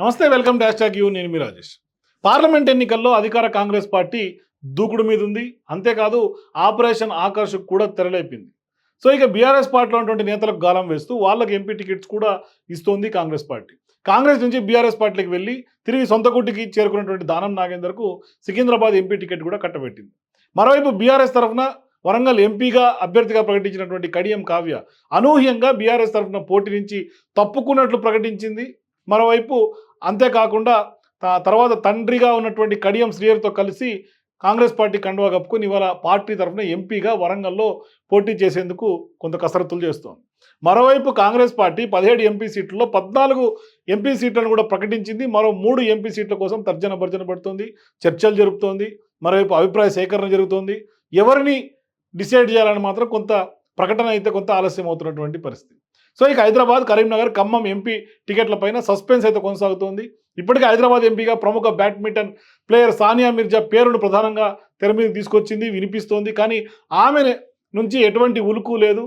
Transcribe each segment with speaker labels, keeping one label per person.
Speaker 1: నమస్తే welcome dash talk you నేను మీ Rajesh. Parliament ఎన్నికల్లో అధికార కాంగ్రెస్ పార్టీ దూకుడు మీద ఉంది. అంతేకాదు ఆపరేషన్ ఆకర్షకు కూడా తెరలేపింది. సో ఇక బీఆర్ఎస్ పార్టీలో ఉన్నటువంటి నేతలకు గాలం వేస్తూ వాళ్ళకి ఎంపీ టికెట్స్ కూడా ఇస్తోంది కాంగ్రెస్ పార్టీ. కాంగ్రెస్ నుంచి బీఆర్ఎస్ పార్టీకి వెళ్ళి తిరిగి సొంత గుట్టికి చేరుకున్నటువంటి దానం నాగేందర్కు సికింద్రాబాద్ ఎంపీ టికెట్ కూడా కట్టబెట్టింది. మరోవైపు బీఆర్ఎస్ తరఫున వరంగల్ ఎంపీగా అభ్యర్థిగా ప్రకటించినటువంటి కడియం కావ్య అనూహ్యంగా బీఆర్ఎస్ తరఫున పోటీ నుంచి తప్పుకున్నట్లు ప్రకటించింది. మరోవైపు అంతేకాకుండా తర్వాత తండ్రిగా ఉన్నటువంటి కడియం శ్రీయర్తో కలిసి కాంగ్రెస్ పార్టీ కండువా కప్పుకుని ఇవాళ పార్టీ తరఫున ఎంపీగా వరంగల్లో పోటీ చేసేందుకు కొంత కసరత్తులు చేస్తోంది. మరోవైపు కాంగ్రెస్ పార్టీ పదిహేడు ఎంపీ సీట్లలో పద్నాలుగు ఎంపీ సీట్లను కూడా ప్రకటించింది. మరో మూడు ఎంపీ సీట్ల కోసం తర్జన భర్జన పడుతుంది. చర్చలు జరుపుతోంది. మరోవైపు అభిప్రాయ సేకరణ జరుగుతోంది. ఎవరిని డిసైడ్ చేయాలని మాత్రం కొంత ప్రకటన అయితే కొంత ఆలస్యం అవుతున్నటువంటి పరిస్థితి. సో ఇక హైదరాబాద్ కరీంనగర్ ఖమ్మం ఎంపీ టికెట్ల పైన సస్పెన్స్ అయితే కొనసాగుతోంది. ఇప్పటికే హైదరాబాద్ ఎంపీగా ప్రముఖ బ్యాడ్మింటన్ ప్లేయర్ సానియా మిర్జా పేరును ప్రధానంగా తెర మీద తీసుకొచ్చింది వినిపిస్తోంది. కానీ ఆమె నుంచి ఎటువంటి ఉలుకు లేదు.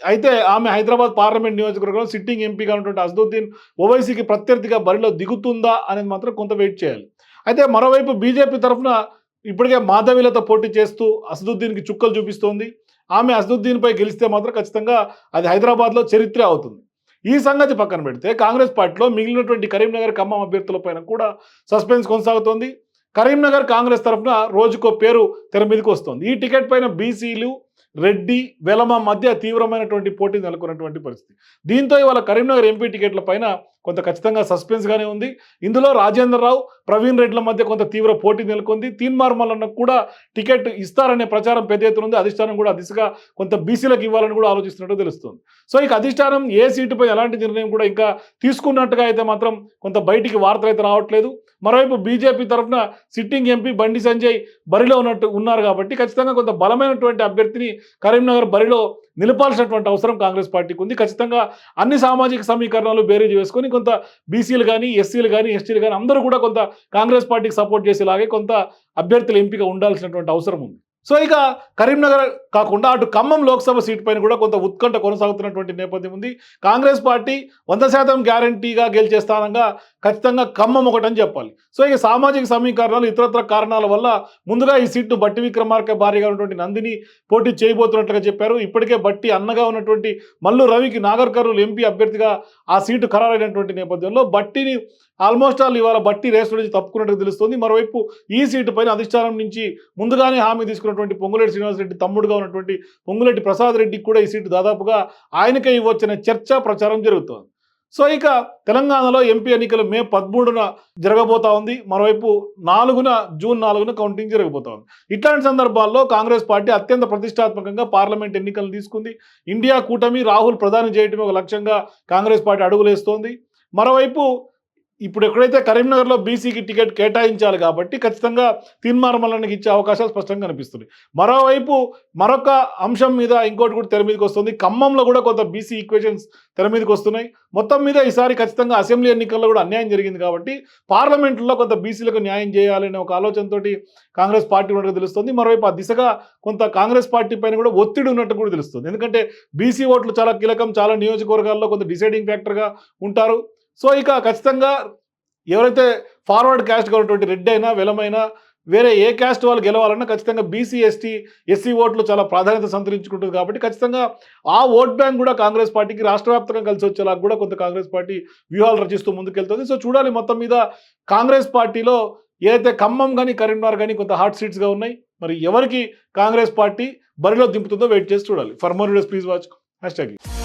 Speaker 1: అయితే ఆమె హైదరాబాద్ పార్లమెంట్ నియోజకవర్గంలో సిట్టింగ్ ఎంపీగా ఉన్నటువంటి అసదుద్దీన్ ఓవైసీకి ప్రత్యర్థిగా బరిలో దిగుతుందా అనేది మాత్రం కొంత వెయిట్ చేయాలి. అయితే మరోవైపు బీజేపీ తరఫున ఇప్పటికే మాధవిలతో పోటీ చేస్తూ అసదుద్దీన్కి చుక్కలు చూపిస్తోంది. ఆమె అసదుద్దీన్పై గెలిస్తే మాత్రం ఖచ్చితంగా అది హైదరాబాద్లో చరిత్ర అవుతుంది. ఈ సంగతి పక్కన పెడితే కాంగ్రెస్ పార్టీలో మిగిలినటువంటి కరీంనగర్ ఖమ్మం అభ్యర్థుల పైన కూడా సస్పెన్స్ కొనసాగుతోంది. కరీంనగర్ కాంగ్రెస్ తరఫున రోజుకో పేరు తెర మీదకి వస్తుంది. ఈ టికెట్ పైన బీసీలు రెడ్డి వెలమ మధ్య తీవ్రమైనటువంటి పోటీ నెలకొన్నటువంటి పరిస్థితి. దీంతో ఇవాళ కరీంనగర్ ఎంపీ టికెట్ల పైన కొంత ఖచ్చితంగా సస్పెన్స్గానే ఉంది. ఇందులో రాజేంద్రరావు ప్రవీణ్ రెడ్ల మధ్య కొంత తీవ్ర పోటీ నెలకొంది. తీన్మార్ మల్లన్నకు కూడా టికెట్ ఇస్తారనే ప్రచారం పెద్ద ఎత్తున ఉంది. అధిష్టానం కూడా దిశగా కొంత బీసీలకు ఇవ్వాలని కూడా ఆలోచిస్తున్నట్టు తెలుస్తుంది. సో ఇక అధిష్టానం ఏ సీటుపై ఎలాంటి నిర్ణయం కూడా ఇంకా తీసుకున్నట్టుగా అయితే మాత్రం కొంత బయటికి వార్తలు అయితే రావట్లేదు. మరోవైపు బీజేపీ తరఫున సిట్టింగ్ ఎంపీ బండి సంజయ్ బరిలో ఉన్నట్టు ఉన్నారు కాబట్టి ఖచ్చితంగా కొంత బలమైనటువంటి అభ్యర్థిని కరీంనగర్ బరిలో నిలపాల్సినటువంటి అవసరం కాంగ్రెస్ పార్టీకి ఉంది. ఖచ్చితంగా అన్ని సామాజిక సమీకరణాలు బేరేజ్ వేసుకొని కొంత బీసీలు కానీ ఎస్సీలు కానీ ఎస్టీలు కానీ అందరూ కూడా కొంత కాంగ్రెస్ పార్టీకి సపోర్ట్ చేసేలాగే కొంత అభ్యర్థుల ఎంపిక ఉండాల్సినటువంటి అవసరం ఉంది. సో ఇక కరీంనగర్ కాకుండా అటు ఖమ్మం లోక్సభ సీట్ పైన కూడా కొంత ఉత్కంఠ కొనసాగుతున్నటువంటి నేపథ్యం ఉంది. కాంగ్రెస్ పార్టీ వంద శాతం గ్యారంటీగా గెలిచే స్థానంగా ఖచ్చితంగా ఖమ్మం ఒకటని చెప్పాలి. సో ఇక సామాజిక సమీకరణాలు ఇతరత్ర కారణాల వల్ల ముందుగా ఈ సీట్ను బట్టి విక్రమార్క భారీగా ఉన్నటువంటి నందిని పోటీ చేయబోతున్నట్లుగా చెప్పారు. ఇప్పటికే బట్టి అన్నగా ఉన్నటువంటి మల్లు రవికి నాగర్ కర్నూలు ఎంపీ అభ్యర్థిగా ఆ సీటు ఖరారైనటువంటి నేపథ్యంలో బట్టిని ఆల్మోస్ట్ ఆల్ ఇవాళ బట్టి రేసు నుంచి తప్పుకున్నట్టుగా తెలుస్తుంది. మరోవైపు ఈ సీటు పైన అధిష్టానం నుంచి ముందుగానే హామీ తీసుకున్నటువంటి పొంగులేటి శ్రీనివాసరెడ్డి తమ్ముడుగా ఉన్నటువంటి పొంగులేటి ప్రసాద్ రెడ్డికి కూడా ఈ సీటు దాదాపుగా ఆయనకే ఇవ్వచ్చిన చర్చ ప్రచారం జరుగుతోంది. సో ఇక తెలంగాణలో ఎంపీ ఎన్నికలు మే పదమూడున జరగబోతా ఉంది. మరోవైపు నాలుగున జూన్ నాలుగున కౌంటింగ్ జరగబోతా ఉంది. ఇట్లాంటి సందర్భాల్లో కాంగ్రెస్ పార్టీ అత్యంత ప్రతిష్టాత్మకంగా పార్లమెంట్ ఎన్నికలు తీసుకుంది. ఇండియా కూటమి రాహుల్ ప్రధాని చేయటమే ఒక లక్ష్యంగా కాంగ్రెస్ పార్టీ అడుగులేస్తోంది. మరోవైపు ఇప్పుడు ఎక్కడైతే కరీంనగర్లో బీసీకి టికెట్ కేటాయించాలి కాబట్టి ఖచ్చితంగా తీన్మార్మలకి ఇచ్చే అవకాశాలు స్పష్టంగా కనిపిస్తున్నాయి. మరోవైపు మరొక అంశం మీద ఇంకోటి కూడా తెర మీదకి వస్తుంది. ఖమ్మంలో కూడా కొంత బీసీ ఈక్వేషన్స్ తెర మీదకి వస్తున్నాయి. మొత్తం మీద ఈసారి ఖచ్చితంగా అసెంబ్లీ ఎన్నికల్లో కూడా అన్యాయం జరిగింది కాబట్టి పార్లమెంట్లో కొంత బీసీలకు న్యాయం చేయాలనే ఒక ఆలోచనతోటి కాంగ్రెస్ పార్టీ ఉన్నట్టు తెలుస్తుంది. మరోవైపు ఆ దిశగా కొంత కాంగ్రెస్ పార్టీ పైన కూడా ఒత్తిడి ఉన్నట్టు కూడా తెలుస్తుంది. ఎందుకంటే బీసీ ఓట్లు చాలా కీలకం చాలా నియోజకవర్గాల్లో కొంత డిసైడింగ్ ఫ్యాక్టర్గా ఉంటారు. సో ఇక ఖచ్చితంగా ఎవరైతే ఫార్వర్డ్ క్యాస్ట్గా ఉన్నటువంటి రెడ్డి అయినా వెలమైనా వేరే ఏ క్యాస్ట్ వాళ్ళు గెలవాలన్నా ఖచ్చితంగా బీసీ ఎస్టీ ఎస్సీ ఓట్లు చాలా ప్రాధాన్యత సంతరించుకుంటుంది కాబట్టి ఖచ్చితంగా ఆ ఓట్ బ్యాంక్ కూడా కాంగ్రెస్ పార్టీకి రాష్ట్ర వ్యాప్తంగా కలిసి వచ్చేలా కూడా కొంత కాంగ్రెస్ పార్టీ వ్యూహాలు రచిస్తూ ముందుకెళ్తుంది. సో చూడాలి మొత్తం మీద కాంగ్రెస్ పార్టీలో ఏదైతే ఖమ్మం కానీ కరీంనగర్ కానీ కొంత హాట్ సీట్స్గా ఉన్నాయి మరి ఎవరికి కాంగ్రెస్ పార్టీ బరిలో దింపుతుందో వెయిట్ చేసి చూడాలి. For more videos please watch hashtag